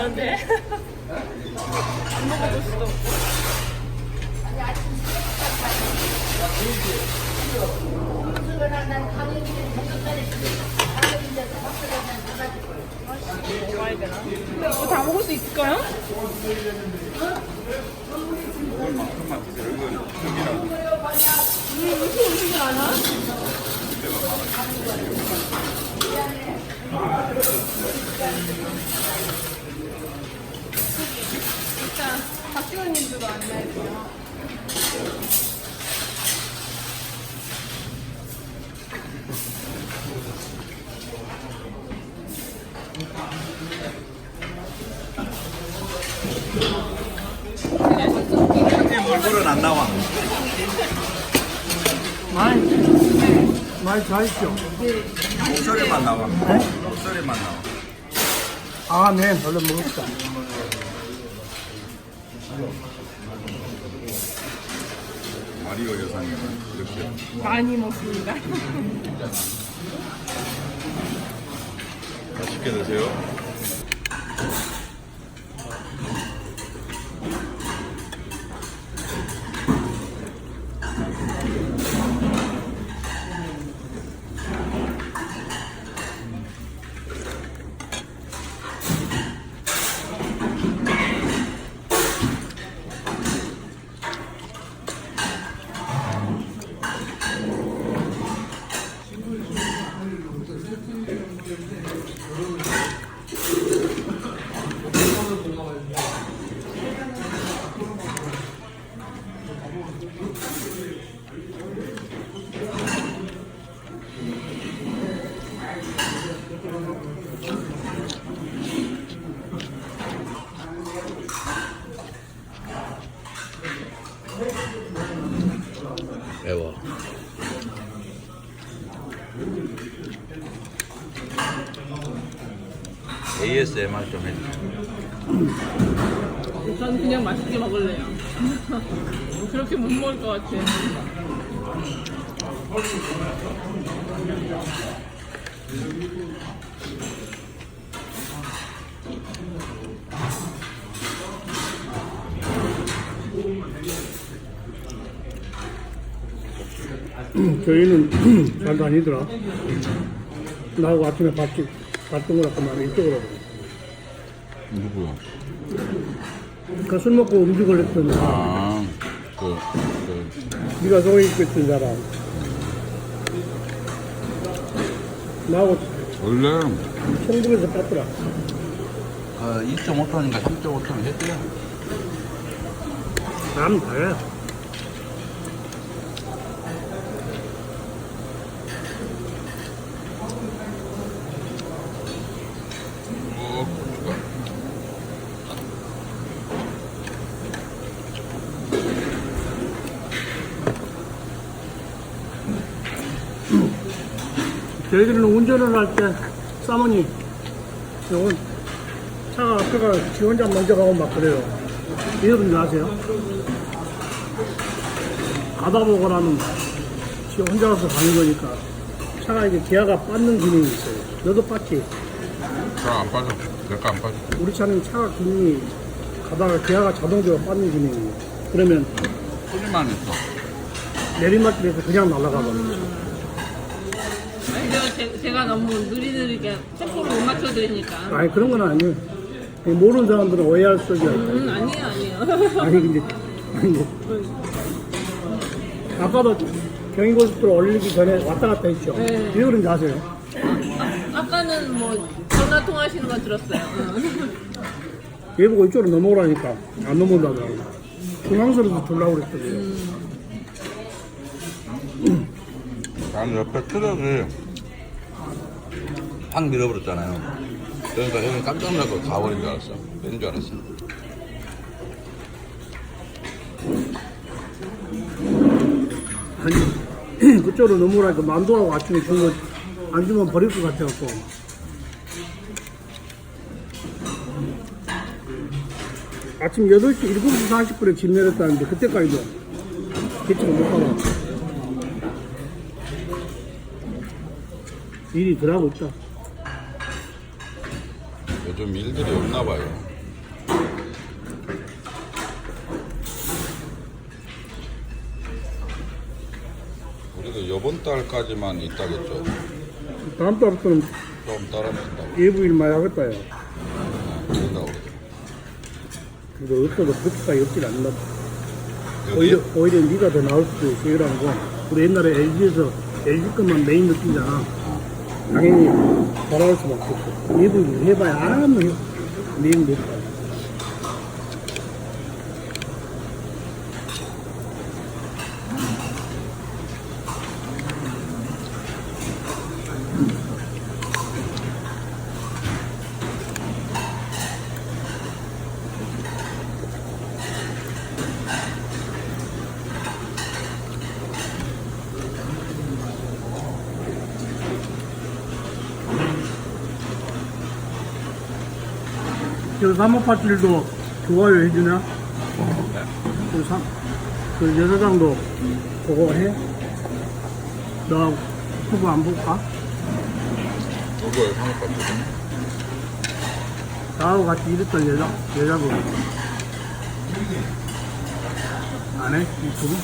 많은데? 안 먹어볼 수도 없고. 먹어야 되나? 이거 다 먹을 수 있을까요? 일단 박지원님도 안내해주세요. 형님 얼굴은 안 나와. 많이, 많이 잘했죠. 목소리만 나와. 목소리만 나와. 아, 네, 얼른 먹읍시다. 마리오 여사님은 이렇게 많이 먹습니다. 맛있게 드세요. 매워. ASMR 좀 해주세요. 저는 그냥 맛있게 먹을래요. 그렇게 못 먹을 것 같아. 저희는 잘 다니더라. 나하고 아침에 밥, 집- 밥 먹으라고 말해, 이쪽으로. 누구요? 그술 먹고 음주 걸렸던 사람. 아, 그, 그, 네가 속에 있겠던 사람. 나하고 원래 청북에서 땄더라. 어, 2.5톤인가 3.5톤 했대요. 사람 다 저희들은 운전을 할 때, 사모님, 요건 차가 앞에가 지 혼자 먼저 가고 막 그래요. 여러분 아세요? 가다 보고라는 지 혼자 가서 가는 거니까 차가 이제 기아가 빠는 기능이 있어요. 너도 빠지? 잘안 빠져. 내가 안 빠져. 우리 차는 차가 기능이 가다가 기아가 자동적으로 빠는 기능이에요. 그러면 소리만 있어. 내리막길에서 그냥 날아가거든요. 제가, 제, 제가 너무 느리느리게 템포를 못 맞춰드리니까. 아니 그런 건 아니에요. 모르는 사람들은 오해할 수 있어요. 음, 아니에요, 아니에요. 아니 근데 아니 아까도 경인고속도로 올리기 전에 왔다 갔다 했죠. 네. 왜 그런지 아세요? 아 까는 뭐 전화 통화하시는 거 들었어요. 응. 얘 보고 이쪽으로 넘어오라니까 안 넘어온다고 중앙선에서 돌라고 그랬거든요. 나는 옆에 트럭을 확 밀어버렸잖아요. 그러니까 형이 깜짝 놀라고 가버린 줄 알았어. 뺀줄 알았어. 아니 그쪽으로 넘어오라니까 만두하고 아침에 준거 안 주면 버릴 것 같아갖고 아침 8시 7시 40분에 집 내렸다는데 그때까지도 개척을 못 하고 일이 들어가고 있다. 요즘 일들이 없나 봐요. 우리도 요번 달까지만 있다겠죠. 다음 달부터는 좀 따라붙다. 일부 일만 하겠다. 야. 아, 그런다고. 그래도 어쩌고 그렇게까지 없질 않나. 오히려, 오히려 네가 더 나올 수도 있어. 이런 거. 우리 옛날에 LG에서 LG 것만 메인 느끼잖아. 당연히 돌아올 수밖에 없어. 미국 해봐야 알아면 미국 3587도 좋아요 해주나? 네. 그, 삼, 그 여사장도 보고 해? 나 후보 안 볼까? 누구야 상업받거든? 나하고 같이 일했던 여자, 여자분. 안 해? 이쪽은?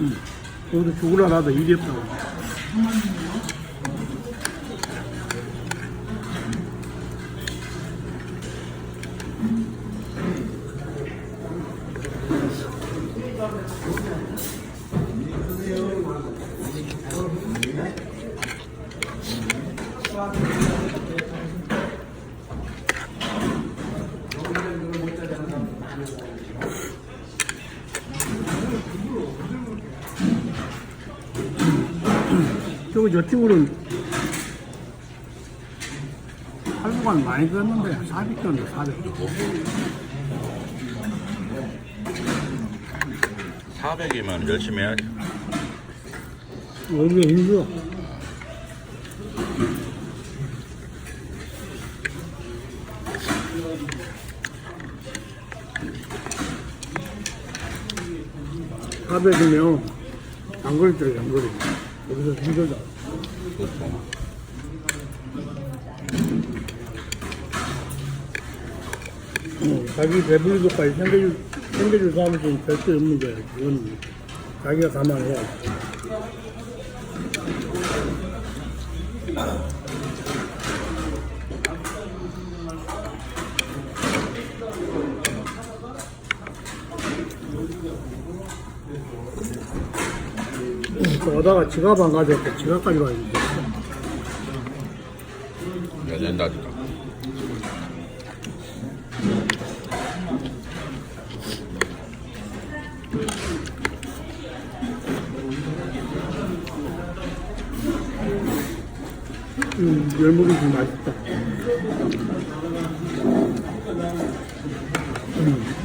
응. 거기서 죽으라 나도 일이 없다고. 저기 저 친구는 할부관 많이 들었는데 400정도 400. 400이면 열심히 해야지. 여기 힘들어. 사백이면 안 걸리더라, 안 걸리. 여기서 힘들다. 그렇죠. 어, 자기 배불리도까지 챙겨줄, 챙겨줄 사람은 절대 없는 거야. 그건 자기가 감안해야 돼. 또 오다가 지갑 안 가져왔고 지갑까지 가야 돼. 진짜. 열무김치 맛있다. 아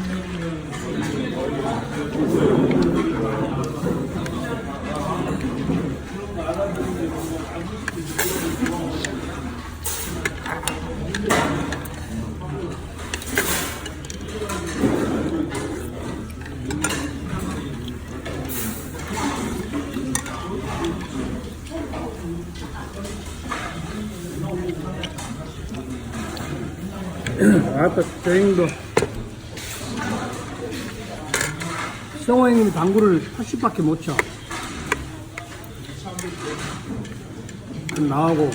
따, 저행도. 성호 형님이 당구를 80밖에 못 쳐. 나하고,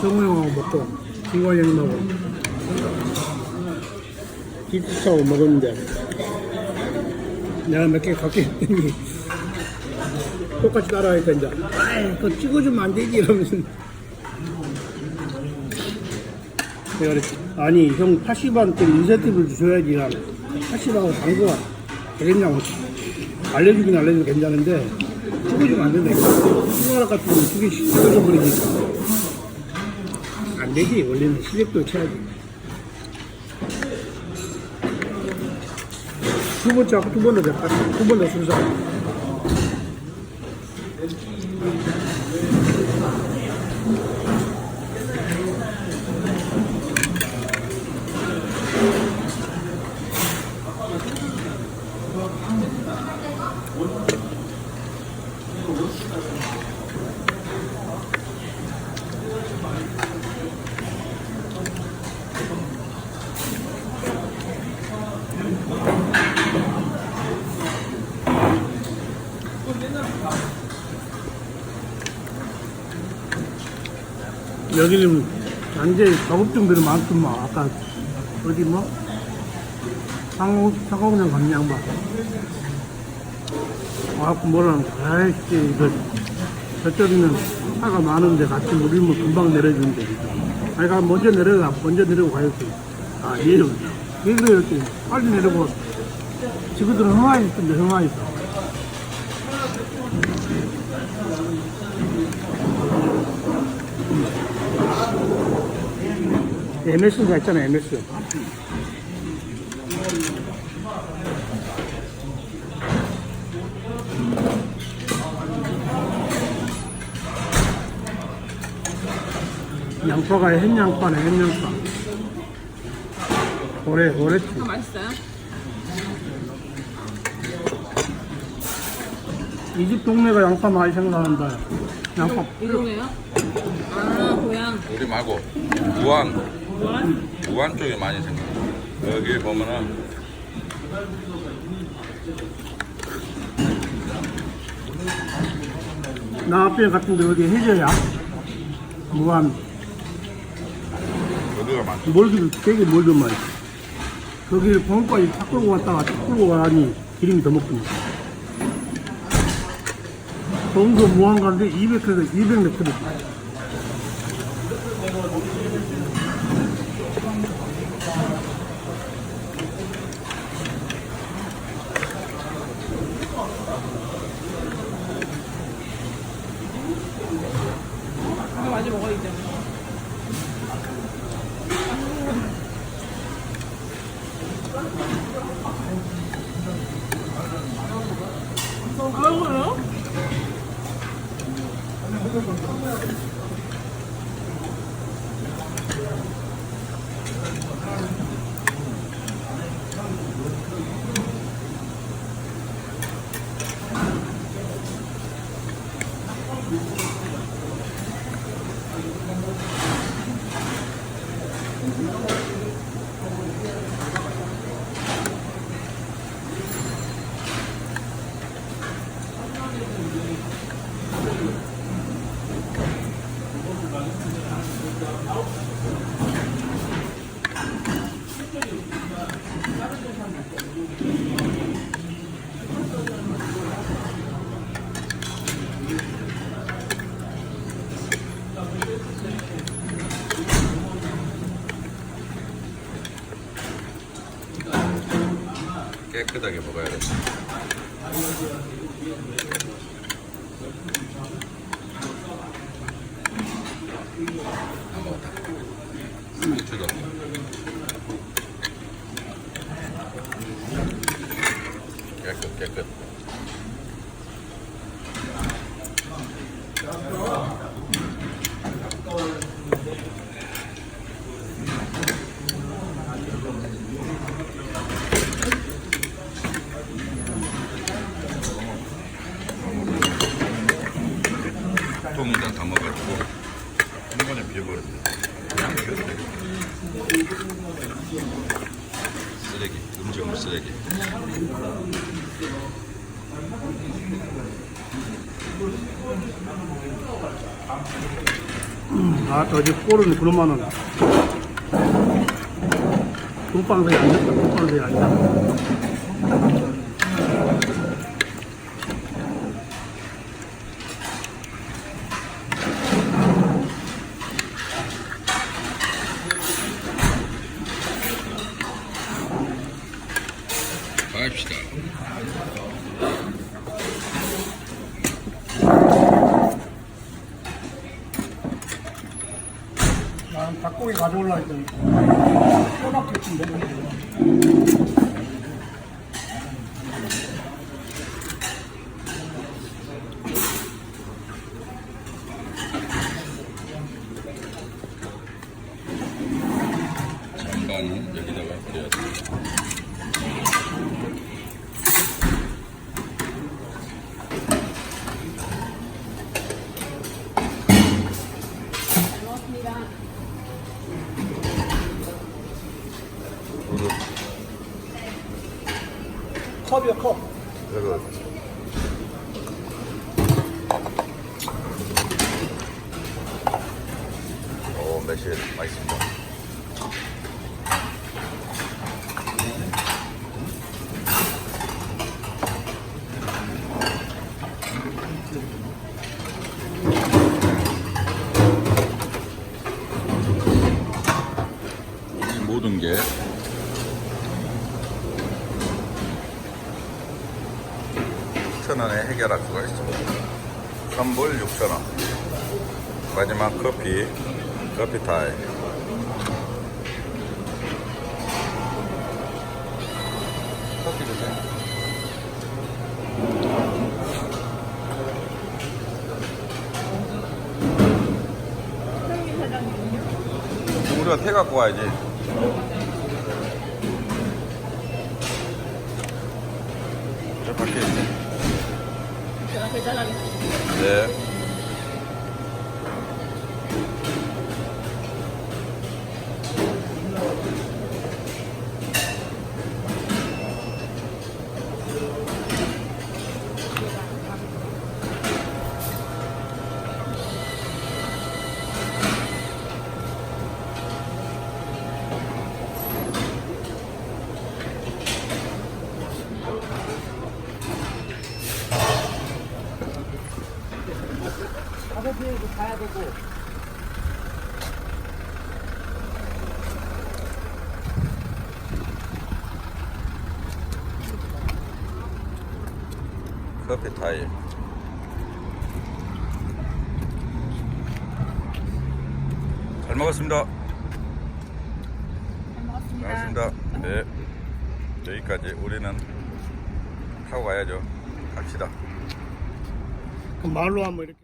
성호 형하고 먹고, 김관 형님하고, 기프트하고 먹었는데, 내가 몇 개 갖게 했더니, 똑같이 따라하니까 이제, 아이, 그거 찍어주면 안 되지, 이러면서. 내가 그랬지. 아니, 형 80한테 인센티브를 줘야지. 난 80하고 당구가 되겠냐고. 알려주긴 알려주면 괜찮은데, 찍어주면 안 된다. 수가락 같은 거 두 개씩 찍어줘 버리니까. 안 되지. 원래는 실력도 쳐야지. 두 번째 하고 두 번도 됐다. 두 번도 순서. 여기는 완전히 작업증들이 많구만. 아까 어디 뭐? 상호, 상호그냥 갔냐, 양반. 와갖고 뭐라는. 아이씨, 이거, 저쪽에는 차가 많은데 같이 우리면 금방 내려주는데. 아니, 가 먼저 내려가, 먼저 내려고 가야지. 아, 얘를, 왜 그래, 이렇게. 빨리 내려고. 지구들은 흥하이 있던데, 흥하이 있어. MS가 있잖아, MS. 양파가 햇양파네, 햇양파. 오래, 오래지. 아, 맛있어요? 이 집 동네가 양파 많이 생산한다. 양파. 이 동네요? 아, 고향. 우리 말고 뭐한? 우한 쪽에 많이 생겨. 여기 보면은 나 앞에 같은데 어디 해저야? 무한, 여기가 많. 멀기도 되게 멀더만. 거기를 공까지 탁 끌고 갔다가 탁 끌고 가니 기름이 더 먹습니다. 동서 무한 가는데 200km, 200km. 이거 많이 먹어야죠. 아, 그래요? 깨끗하게 먹어야 돼. 안 먹었다. 상추도. 깨끗 깨끗. 통에다 담아가지고 한 번에 비워버렸네. 그냥 비워도 되고. 쓰레기, 음식물 쓰레기. 아, 저집 꼴은 그러면은. 돈방석에 앉았다, 돈방석에. 가입시다. 난 닭고기 가져올라 했더니 여기다가 버려야 돼. 그 컵이야 컵. 이거 오 매실 맛있습니다. 모든 게 3,000원에 해결할 수가 있습니다. 선불 6,000원. 마지막 커피, 커피 타임. 커피 주세요. 우리가 태 갖고 와야지. 저 밖에 있네. 제가 계산하 겠습니다. 네. 커피 타임. 잘 먹었습니다. 잘 먹었습니다. 네. 여기까지 우리는 타고 가야죠. 갑시다. 그럼 말로 한번 이렇게.